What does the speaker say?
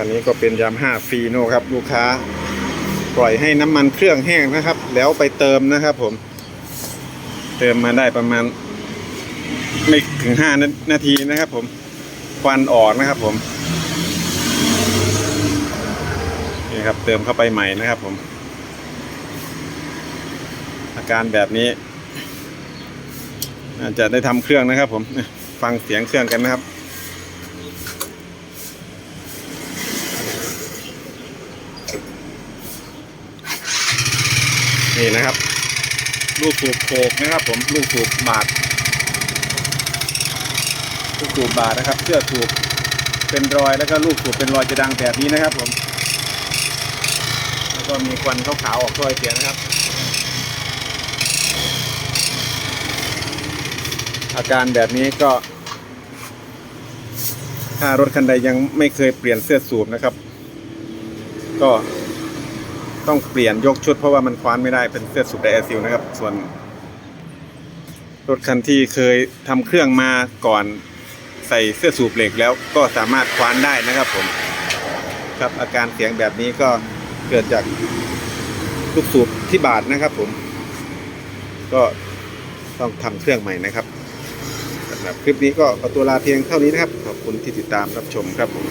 คันนี้ก็เป็นยามห้าฟีโนครับ ลูกค้า ปล่อยให้น้ำมันเครื่องแห้งนะครับ แล้วไปเติมนะครับผม เติมมาได้ประมาณ ไม่ถึงห้านาทีนะครับผมควันออกนะครับผมนี่ครับเติมเข้าไปใหม่นะครับผม อาการแบบนี้อาจจะได้ทำเครื่องนะครับผมฟังเสียงเครื่องกันนะครับ นี่นะครับ ลูกสูบโขกนะครับ ผมลูกสูบบาดลูกสูบบาดนะครับเสื้อสูบเป็นรอยแล้วก็ลูกสูบเป็นรอยจะดังแบบนี้นะครับ ผม แล้วก็มีควันขาวๆออกถ้อยเสียนะครับ อาการแบบนี้ก็ ถ้ารถคันใดยังไม่เคยเปลี่ยนเสื้อสูบนะครับ ก็ ต้องเปลี่ยนยกชุดเพราะว่ามันคว้านไม่ได้เป็นเสื้อสูบไดแอซิลนะครับ ส่วนรถคันที่เคยทำเครื่องมาก่อนใส่เสื้อสูบเหล็กแล้วก็สามารถคว้านได้นะครับผมครับอาการเสียงแบบนี้ก็เกิดจากลูกสูบที่บาดนะครับผม ก็ต้องทำเครื่องใหม่นะครับสำหรับคลิปนี้ก็ขอตัวลาเพียงเท่านี้นะครับ ขอบคุณที่ติดตามรับชมครับผม